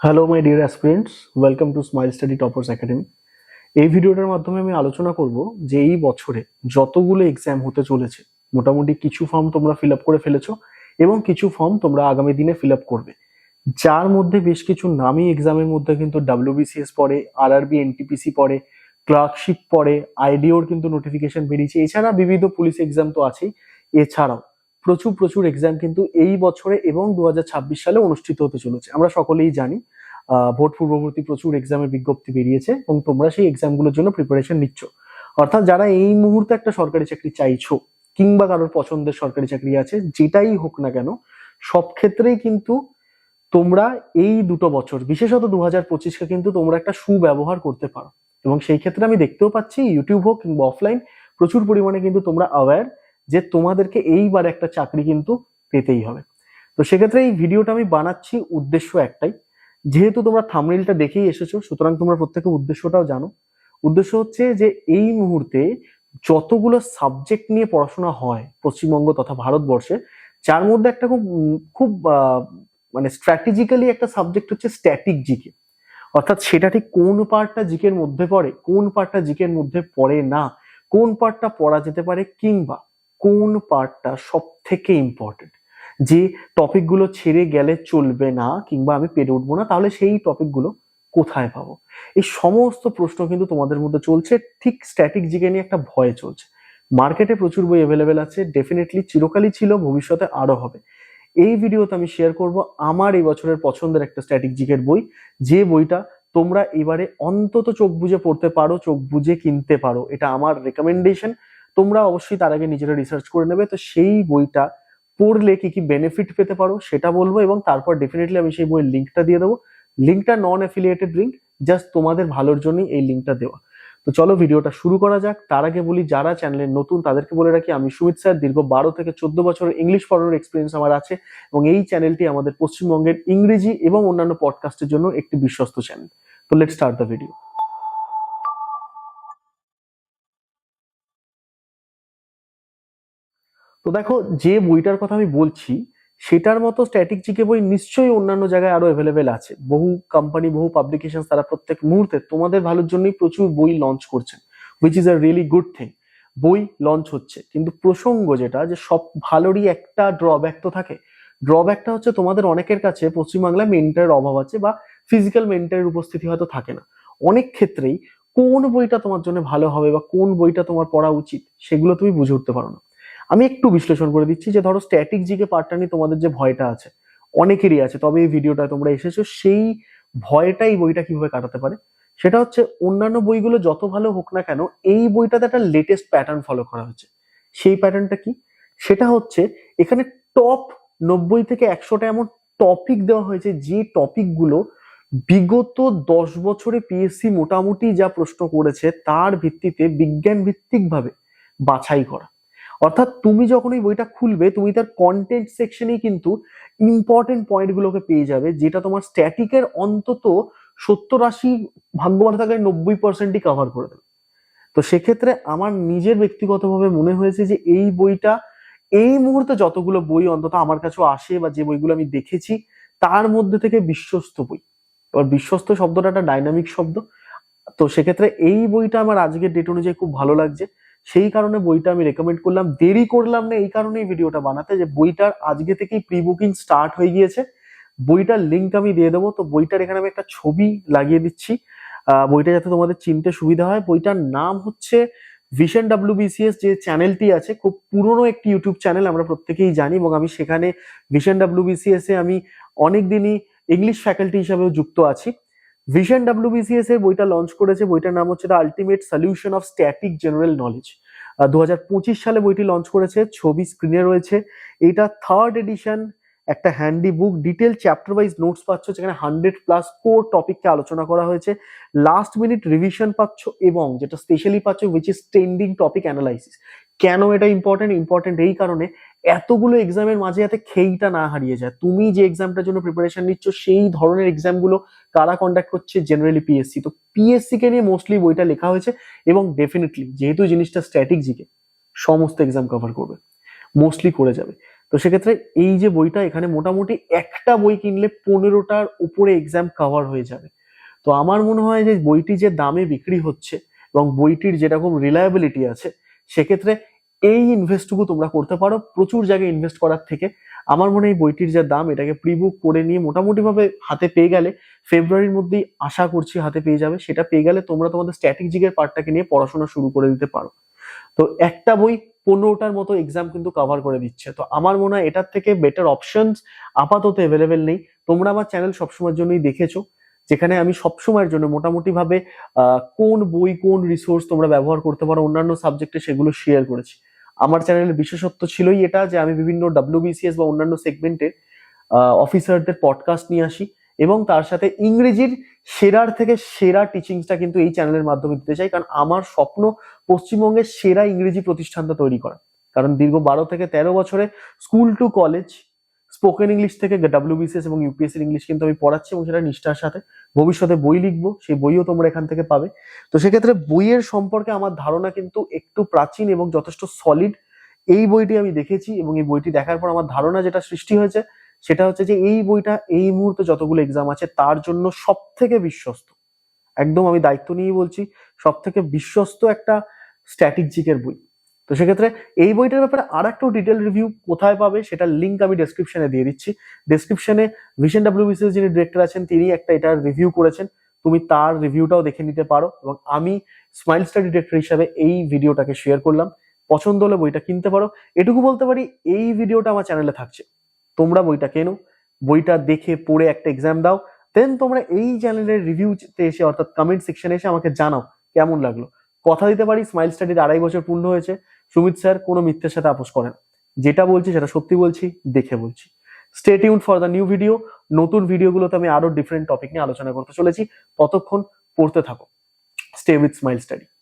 Hello my dear aspirants welcome to Smile Study Toppers Academy এই ভিডিওটার মাধ্যমে আমি আলোচনা করব যে এই বছরে যতগুলো এক্সাম হতে চলেছে, মোটামুটি কিছু ফর্ম তোমরা ফিল আপ করে ফেলেছো এবং কিছু ফর্ম তোমরা আগামী দিনে ফিল আপ করবে। যার মধ্যে বেশ কিছু নামি এক্সামের মধ্যে কিন্তু ডাব্লিউবিসিএস পড়ে আরআরবি এনটিপিসি পড়ে ক্লার্কশিপ পড়ে আইডিওর কিন্তু নোটিফিকেশন বেরিয়েছে। এছাড়া বিবিধ পুলিশ এক্সাম তো আছেই। এছাড়াও প্রচুর প্রচুর এক্সাম কিন্তু এই বছরে এবং দু হাজার ছাব্বিশ সালে অনুষ্ঠিত হতে চলেছে। আমরা সকলেই জানি ভোট পূর্ববর্তী প্রচুর এক্সামের বিজ্ঞপ্তি বেরিয়েছে এবং তোমরা সেই এক্সামগুলোর জন্য প্রিপারেশন নিচ্ছ। অর্থাৎ যারা এই মুহূর্তে একটা সরকারি চাকরি চাইছো কিংবা কারোর পছন্দের সরকারি চাকরি আছে, যেটাই হোক না কেন, সব ক্ষেত্রেই কিন্তু তোমরা এই দুটো বছর, বিশেষত দু হাজার পঁচিশকে কিন্তু তোমরা একটা সুব্যবহার করতে পারো। এবং সেই ক্ষেত্রে আমি দেখতেও পাচ্ছি, ইউটিউব হোক কিংবা অফলাইন প্রচুর পরিমাণে কিন্তু তোমরা অ্যাওয়্যার যে তোমাদেরকে এইবার একটা চাকরি কিন্তু পেতেই হবে। তো সেক্ষেত্রে এই ভিডিওটা আমি বানাচ্ছি উদ্দেশ্য একটাই। যেহেতু তোমরা থামনেলটা দেখেই এসেছ, সুতরাং তোমরা প্রত্যেকে উদ্দেশ্যটাও জানো। উদ্দেশ্য হচ্ছে যে এই মুহূর্তে যতগুলো সাবজেক্ট নিয়ে পড়াশোনা হয় পশ্চিমবঙ্গ তথা ভারতবর্ষে, যার মধ্যে একটা খুব খুব মানে স্ট্র্যাটেজিক্যালি একটা সাবজেক্ট হচ্ছে স্ট্যাটিক জিকে। অর্থাৎ সেটা ঠিক কোন পার্টটা জিকের মধ্যে পড়ে, কোন পার্টটা জিকের মধ্যে পড়ে না, কোন পার্টটা পড়া যেতে পারে কিংবা কোন পার্টটা সব থেকে ইম্পর্টেন্ট যে টপিকগুলো ছেড়ে গেলে চলবে না কিংবা আমি পেরে উঠবো না, তাহলে সেই টপিকগুলো কোথায় পাবো? এই সমস্ত প্রশ্ন কিন্তু তোমাদের মধ্যে চলছে, ঠিক স্ট্যাটিক জিকে নিয়ে একটা ভয় চলছে। মার্কেটে প্রচুর বই অ্যাভেলেবেল আছে ডেফিনেটলি চিরকালই ছিল, ভবিষ্যতে আরও হবে। এই ভিডিওতে আমি শেয়ার করব আমার এই বছরের পছন্দের একটা স্ট্যাটিক জিকের বই। যে বইটা তোমরা এবারে অন্তত চোখ বুজে পড়তে পারো, চোখ বুজে কিনতে পারো। এটা আমার রেকমেন্ডেশন তোমরা অবশ্যই তার আগে নিজেরা রিসার্চ করে নেবে। তো সেই বইটা পড়লে কি কি বেনিফিট পেতে পারো সেটা বলব এবং তারপর ডেফিনেটলি আমি সেই বইয়ের লিঙ্কটা দিয়ে দেবো। লিঙ্কটা নন অ্যাফিলিয়েটেড লিঙ্ক জাস্ট তোমাদের ভালোর জন্যই এই লিঙ্কটা দেওয়া। তো চলো ভিডিওটা শুরু করা যাক। তার আগে বলি, যারা চ্যানেলে নতুন, তাদেরকে বলে রাখি, আমি সুমিত স্যার, দীর্ঘ বারো থেকে চোদ্দ বছরের ইংলিশ পড়ানোর এক্সপিরিয়েন্স আমার আছে এবং এই চ্যানেলটি আমাদের পশ্চিমবঙ্গের ইংরেজি এবং অন্যান্য পডকাস্টের জন্য একটি বিশ্বস্ত চ্যানেল তো লেট স্টার্ট দ্য ভিডিও তো দেখো, যে বইটার কথা আমি বলছি, সেটার মতো স্ট্যাটিক জিকে বই নিশ্চয়ই অন্যান্য জায়গায় আরও অ্যাভেলেবেল আছে। বহু কোম্পানি বহু পাবলিকেশন তারা প্রত্যেক মুহূর্তে তোমাদের ভালোর জন্যই প্রচুর বই লঞ্চ করছেন which is a really good thing বই লঞ্চ হচ্ছে, কিন্তু প্রসঙ্গ যেটা, যে সব ভালোরই একটা ড্রব্যাক তো থাকে। ড্রব্যাকটা হচ্ছে তোমাদের অনেকের কাছে পশ্চিমবাংলায় মেন্টারের অভাব আছে বা ফিজিক্যাল মেন্টারের উপস্থিতি হয়তো থাকে না। অনেক ক্ষেত্রেই কোন বইটা তোমার জন্য ভালো হবে বা কোন বইটা তোমার পড়া উচিত, সেগুলো তুমি বুঝে উঠতে পারো না। আমি একটু বিশ্লেষণ করে দিচ্ছি যে ধরো স্ট্যাটিক জিকে পার্টটা নিয়ে তোমাদের যে ভয়টা আছে, অনেকেরই আছে, তবে এই ভিডিওটা তোমরা এসেছ, সেই ভয়টা এই বইটা কীভাবে কাটাতে পারে? সেটা হচ্ছে অন্যান্য বইগুলো যত ভালো হোক না কেন, এই বইটাতে একটা লেটেস্ট প্যাটার্ন ফলো করা হচ্ছে। সেই প্যাটার্নটা কি? সেটা হচ্ছে এখানে টপ নব্বই থেকে একশোটা এমন টপিক দেওয়া হয়েছে, যে টপিকগুলো বিগত দশ বছরে পিএসসি মোটামুটি যা প্রশ্ন করেছে, তার ভিত্তিতে বিজ্ঞান ভিত্তিকভাবে বাছাই করা। অর্থাৎ তুমি যখন এই বইটা খুলবে, তুমি তার কন্টেন্ট সেকশনেই কিন্তু ইম্পর্টেন্ট পয়েন্টগুলোকে পেয়ে যাবে, যেটা তোমার স্ট্যাটিকের অন্তত সত্তর আশি ভাগ্য ভালো থাকলে নব্বই পার্সেন্টই কভার করে দেবে। তো সেক্ষেত্রে আমার নিজের ব্যক্তিগতভাবে মনে হয়েছে যে এই বইটা এই মুহূর্তে যতগুলো বই অন্তত আমার কাছেও আসে বা যে বইগুলো আমি দেখেছি, তার মধ্যে থেকে বিশ্বস্ত বই। এবার বিশ্বস্ত শব্দটা একটা ডাইনামিক শব্দ। তো সেক্ষেত্রে এই বইটা আমার আজকের ডেট অনুযায়ী খুব ভালো লাগছে। সেই কারণে বইটা আমি রেকমেন্ড করলাম। দেরি করলাম না, এই কারণেই ভিডিওটা বানাতে, যে বইটার আজকে থেকেই প্রি বুকিং স্টার্ট হয়ে গিয়েছে। বইটার লিঙ্ক আমি দিয়ে দেবো। তো বইটার এখানে আমি একটা ছবি লাগিয়ে দিচ্ছি। বইটা যাতে তোমাদের চিনতে সুবিধা হয়। বইটার নাম হচ্ছে ভিশন ডাব্লিউবিসিএস যে চ্যানেলটি আছে, খুব পুরনো একটি ইউটিউব চ্যানেল আমরা প্রত্যেকেই জানি এবং আমি সেখানে ভিশন ডাব্লিউবিসিএস এ আমি অনেক দিনই ইংলিশ ফ্যাকাল্টি হিসাবেও যুক্ত আছি। ভিশন ডাব্লিউবিসিএস এর বইটা লঞ্চ করেছে, বইটার নাম হচ্ছে the ultimate solution of static general knowledge দুহাজার পঁচিশ সালে বইটি লঞ্চ করেছে, ছবি স্ক্রিনে রয়েছে। এটা থার্ড এডিশন একটা handy book detail chapter wise notes পাচ্ছ, যেখানে হান্ড্রেড প্লাস কোর টপিককে আলোচনা করা হয়েছে। লাস্ট মিনিট রিভিশন পাচ্ছ এবং যেটা স্পেশালি পাচ্ছ which is trending topic analysis কেন এটা ইম্পর্টেন্ট ইম্পর্টেন্ট এই কারণে এতগুলো এক্সামের মাঝে যাতে খেইটা না হারিয়ে যায়। তুমি যে এক্সামটার জন্য প্রিপারেশন নিচ্ছ, সেই ধরনের এক্সামগুলো কারা কন্ডাক্ট করছে? জেনারেলি পিএসসি তো পিএসসি কে নিয়ে মোস্টলি বইটা লেখা হয়েছে এবং ডেফিনেটলি যেহেতু জিনিসটা স্ট্যাটিক জিকে, সমস্ত এক্সাম কভার করবে মোস্টলি করে যাবে। তো সেক্ষেত্রে এই যে বইটা, এখানে মোটামুটি একটা বই কিনলে পনেরোটার উপরে এক্সাম কভার হয়ে যাবে। তো আমার মনে হয় যে বইটি যে দামে বিক্রি হচ্ছে এবং বইটির যেরকম রিলায়েবিলিটি আছে সেক্ষেত্রে এই ইনভেস্টটুকু তোমরা করতে পারো। প্রচুর জায়গায় ইনভেস্ট করার থেকে। আমার মনে এই বইটির যে দাম, এটাকে প্রিবুক করে নিয়ে মোটামুটি ভাবে হাতে পেয়ে গেলে ফেব্রুয়ারির মধ্যেই আশা করছি হাতে পেয়ে যাবে। সেটা পেয়ে গেলে তোমরা তোমাদের স্ট্র্যাটেজিকের পার্টটাকে নিয়ে পড়াশোনা শুরু করে দিতে পারো। তো একটা বই পনেরোটার মতো এক্সাম কিন্তু কভার করে দিচ্ছে। তো আমার মনে হয় এটার থেকে বেটার অপশনস আপাতত অ্যাভেলেবেল নেই। তোমরা আমার চ্যানেল সবসময়ের জন্যই দেখেছ। যেখানে আমি সবসময়ের জন্য মোটামুটি ভাবে আহ, কোন বই কোন রিসোর্স তোমরা ব্যবহার করতে পারো অন্যান্য সাবজেক্টে সেগুলো শেয়ার করেছি। আমার চ্যানেলের বিশেষত্ব ছিলই এটা যে আমি বিভিন্ন ডাব্লিউবিসিএস বা অন্যান্য সেগমেন্টের অফিসারদের পডকাস্ট নিয়ে আসি এবং তার সাথে ইংরেজির সেরার থেকে সেরা টিচিংসটা কিন্তু এই চ্যানেলের মাধ্যমে দিতে চাই। কারণ আমার স্বপ্ন পশ্চিমবঙ্গের সেরা ইংরেজি প্রতিষ্ঠানটা তৈরি করা। কারণ দীর্ঘ বারো থেকে তেরো বছরে school to college spoken English থেকে ডাব্লিউবিসিএস এবং ইউপিএসসি ইংলিশ কিন্তু আমি পড়াচ্ছি এবং সেটা নিষ্ঠার সাথে। ভবিষ্যতে বই লিখব, সেই বইও তোমরা এখান থেকে পাবে। তো সেক্ষেত্রে বইয়ের সম্পর্কে আমার ধারণা কিন্তু একটু প্রাচীন এবং যথেষ্ট সলিড এই বইটি আমি দেখেছি এবং এই বইটি দেখার পর আমার ধারণা যেটা সৃষ্টি হয়েছে, সেটা হচ্ছে যে এই বইটা এই মুহূর্তে যতগুলো এক্সাম আছে, তার জন্য সব থেকে বিশ্বস্ত। একদম আমি দায়িত্ব নিয়ে বলছি সব থেকে বিশ্বস্ত একটা স্ট্র্যাটেজিকের বই। তো সেক্ষেত্রে এই বইটার ব্যাপারে আর একটু ডিটেল রিভিউ কোথায় পাবে সেটার লিঙ্ক আমি ডেসক্রিপশনে দিয়ে দিচ্ছি। ডেসক্রিপশনে ভিশন ডাব্লিউবিসিএস যিনি ডিরেক্টর আছেন, তিনি একটা এটার রিভিউ করেছেন। তুমি তার রিভিউটাও দেখে নিতে পারো এবং আমি স্মাইল স্টাডি ডিরেক্টর হিসাবে এই ভিডিওটাকে শেয়ার করলাম। পছন্দ হলে বইটা কিনতে পারো। এটুকু বলতে পারি, এই ভিডিওটা আমার চ্যানেলে থাকছে। তোমরা বইটা কেনো, বইটা দেখে পড়ে একটা এক্সাম দাও দেন তোমরা এই চ্যানেলের রিভিউতে এসে অর্থাৎ কমেন্ট সেকশনে এসে আমাকে জানাও কেমন লাগল। কথা দিতে পারি স্মাইল স্টাডির আড়াই বছর পূর্ণ হয়েছে। সুমিত স্যার কোনো মিথ্যের সাথে আপোষ করেন। যেটা বলছি সেটা সত্যি বলছি, দেখে বলছি। Stay tune for the new video নতুন ভিডিওগুলোতে আমি আরও ডিফারেন্ট টপিক নিয়ে আলোচনা করতে চলেছি। ততক্ষণ পড়তে থাকো। Stay with smile study